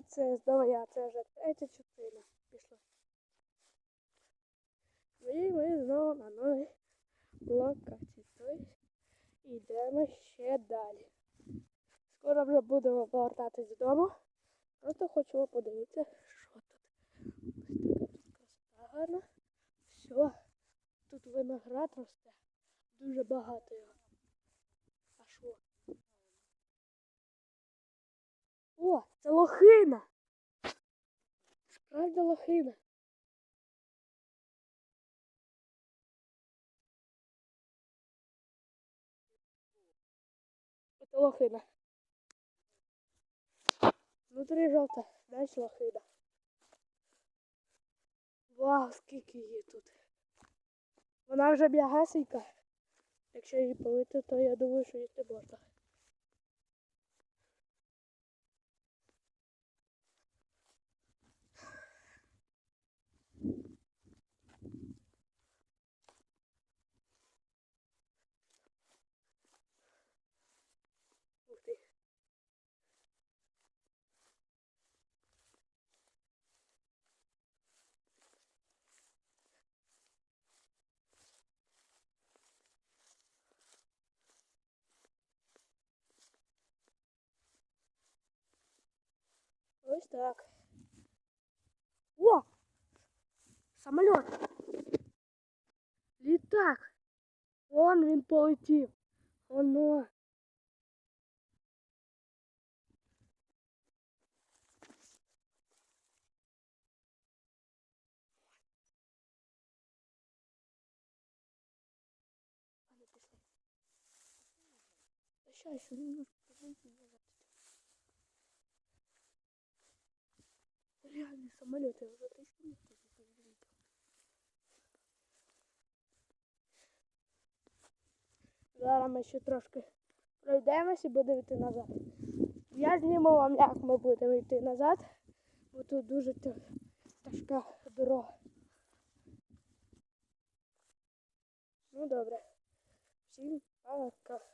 звідси я, це вже третя частина пішла. І ми знову на новій локації. Тобто йдемо ще далі. Скоро вже будемо повертатись додому. Просто хочу подивитися, що тут. Ось така тут красота гарна. Все. Тут виноград росте. Дуже багато його. А що? О, це лохина! Справді лохина. Це лохина. Внутрі жовта, далі лохина. Вау, скільки її тут. Вона вже б'ягасенька. Якщо її полити, то я думаю, що їсти можна. Ось так. О! Самоліт! Літак! Вон він полетів. Воно. Ладно, пішли. Та щас, ще немножко подожди, назад. Реальный самолет, я уже видел. Зараз ми ще трошки пройдемося і будемо йти назад. Я зніму вам, як ми будемо йти назад, бо тут дуже тяжка дорога. Ну добре. Всім пока.